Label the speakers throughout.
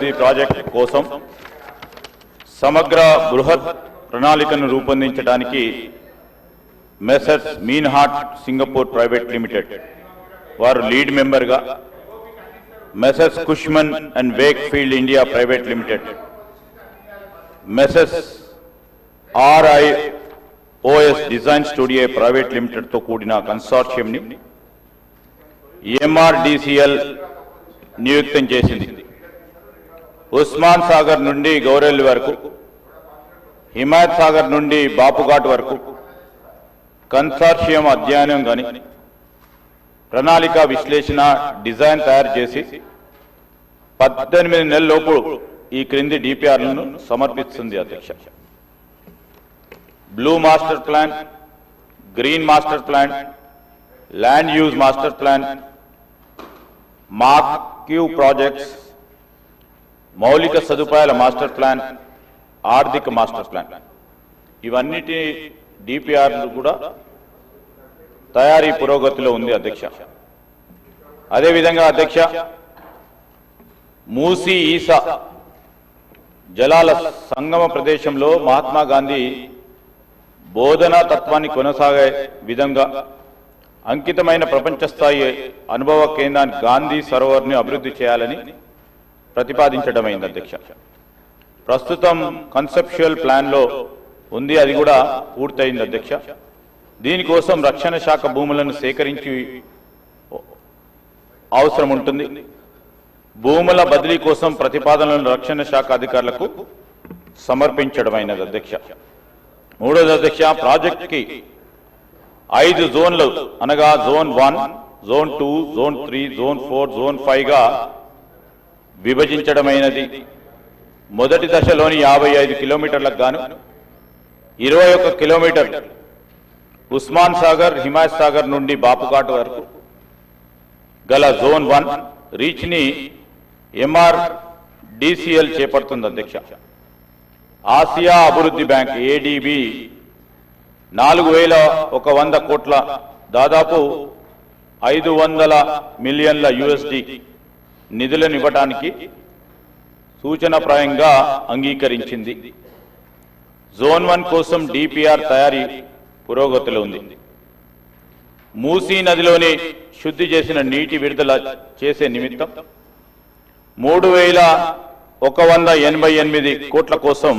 Speaker 1: అభివృద్ధి ప్రాజెక్ట్ కోసం సమగ్ర బృహత్ ప్రణాళికను రూపొందించడానికి messrs Meinhardt Singapore private limited వారు లీడ్ మెంబర్గా messrs Cushman and Wakefield India private limited messrs R I O S design studio private లిమిటెడ్తో కూడిన కన్సార్షియంని ఎంఆర్డిసిఎల్ నియుక్తం చేసింది. ఉస్మాన్ సాగర్ నుండి గౌరెల్లి వరకు హిమాయత్ సాగర్ నుండి బాపుఘాట్ వరకు కన్సార్షియం అధ్యయనం కానీ ప్రణాళిక విశ్లేషణ డిజైన్ తయారు చేసి పద్దెనిమిది నెలలలోపు ఈ క్రింది డిపిఆర్లను సమర్పిస్తుంది అధ్యక్ష. Blue master plan green master plan land use master plan marquee projects మౌలిక సదుపాయాల మాస్టర్ ప్లాన్ ఆర్థిక మాస్టర్ ప్లాన్. ఇవన్నిటి డిపిఆర్లు కూడా తయారీ పురోగతిలో ఉంది అధ్యక్ష. అదేవిధంగా అధ్యక్ష మూసి ఈసా జలాల సంగమ ప్రదేశంలో మహాత్మా గాంధీ బోధనా తత్వాన్ని కొనసాగే విధంగా అంకితమైన ప్రపంచ స్థాయి అనుభవ కేంద్రాన్ని గాంధీ సరోవర్ని అభివృద్ధి చేయాలని ప్రతిపాదించడమైంది అధ్యక్ష. ప్రస్తుతం కన్సెప్షువల్ ప్లాన్లో ఉంది అది కూడా పూర్తయింది అధ్యక్ష. దీనికోసం రక్షణ శాఖ భూములను సేకరించి అవసరం ఉంటుంది. భూముల బదిలీ కోసం ప్రతిపాదనలను రక్షణ శాఖ అధికారులకు సమర్పించడమైనది అధ్యక్ష. మూడోది అధ్యక్ష ప్రాజెక్ట్కి ఐదు జోన్లు అనగా zone one zone two zone three zone four zone ఫైవ్గా విభజించడమైనది. మొదటి దశలోని యాభై ఐదు కిలోమీటర్లకు గాను ఇరవై ఒక్క కిలోమీటర్ ఉస్మాన్ సాగర్ హిమాయత్ సాగర్ నుండి బాపుఘాట్ వరకు గల zone one రీచ్ని M R D C L చేపడుతుంది అధ్యక్ష. ఆసియా అభివృద్ధి బ్యాంక్ ఏడిబి. నాలుగు వేల ఒక వంద కోట్ల దాదాపు ఐదు వందల మిలియన్ల యుఎస్డి నిధులను ఇవ్వడానికి సూచనప్రాయంగా అంగీకరించింది. జోన్ వన్ కోసం డిపిఆర్ తయారీ పురోగతిలో ఉంది. మూసీ నదిలోని శుద్ధి చేసిన నీటి విడుదల చేసే నిమిత్తం మూడు వేల ఒక వంద ఎనభై ఎనిమిది కోట్ల కోసం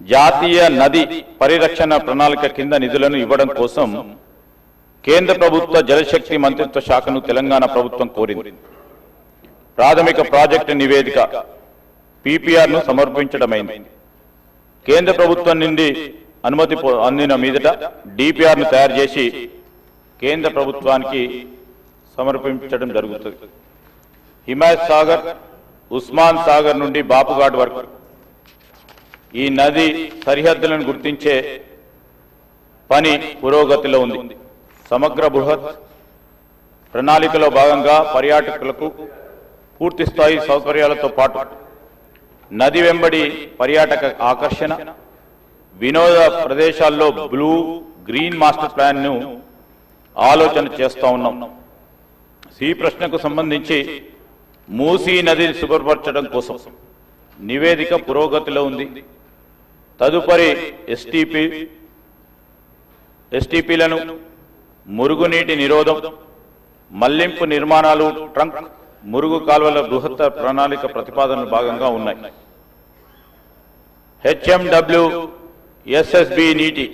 Speaker 1: జాతీయ నది పరిరక్షణ ప్రణాళిక కింద నిధులను ఇవ్వడం కోసం కేంద్ర ప్రభుత్వ జలశక్తి మంత్రిత్వ శాఖను తెలంగాణ ప్రభుత్వం కోరింది. ప్రాథమిక ప్రాజెక్టు నివేదిక పిపిఆర్ను సమర్పించడమైంది. కేంద్ర ప్రభుత్వం నుండి అనుమతి అందిన మీదట డిపిఆర్ను తయారు చేసి కేంద్ర ప్రభుత్వానికి సమర్పించడం జరుగుతుంది. హిమాయత్ సాగర్ ఉస్మాన్ సాగర్ నుండి బాపుఘాట్ వరకు. ఈ నది సరిహద్దులను గుర్తించే పని పురోగతిలో ఉంది. సమగ్ర బృహత్ ప్రణాళికలో భాగంగా పర్యాటకులకు పూర్తి స్థాయి సౌకర్యాలతో పాటు నది వెంబడి పర్యాటక ఆకర్షణ వినోద ప్రదేశాల్లో బ్లూ గ్రీన్ మాస్టర్ ప్లాన్ను ఆలోచన చేస్తూ ఉన్నాం. ఈ ప్రశ్నకు సంబంధించి మూసీ నదిని శుభ్రపరచడం కోసం నివేదిక పురోగతిలో ఉంది. తదుపరి ఎస్టిపి ఎస్టిపిలను మురుగునీటి నిరోధం మళ్ళింపు నిర్మాణాలు ట్రంక్ మురుగు కాల్వల బృహత్త ప్రణాళిక ప్రతిపాదనలు భాగంగా ఉన్నాయి. H M W S S B నీటి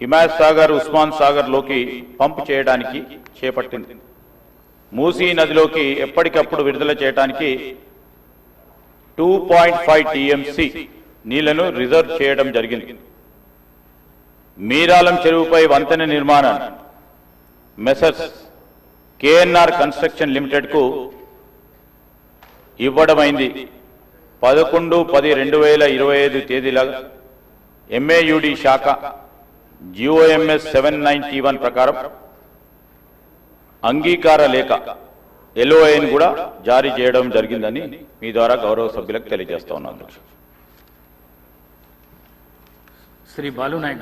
Speaker 1: హిమాయత్ సాగర్ ఉస్మాన్ సాగర్లోకి పంప్ చేయడానికి చేపట్టింది. మూసీ నదిలోకి ఎప్పటికప్పుడు విడుదల చేయడానికి టూ పాయింట్ ఫైవ్ టీఎంసీ నీళ్ళను రిజర్వ్ చేయడం జరిగింది. మీరాలం చెరువుపై వంతెన నిర్మాణం మెసర్స్ కేఎన్ఆర్ కన్స్ట్రక్షన్ లిమిటెడ్కు ఇవ్వడమైంది. పదకొండు పది రెండు వేల ఇరవై ఐదు తేదీల ఎంఏయుడి శాఖ జిఓఎంఎస్ సెవెన్ నైన్టీ వన్ ప్రకారం అంగీకార లేఖ ఎల్ఓఐని కూడా జారీ చేయడం జరిగిందని మీ ద్వారా గౌరవ సభ్యులకు తెలియజేస్తా ఉన్నాను.
Speaker 2: శ్రీ బాలునాయక్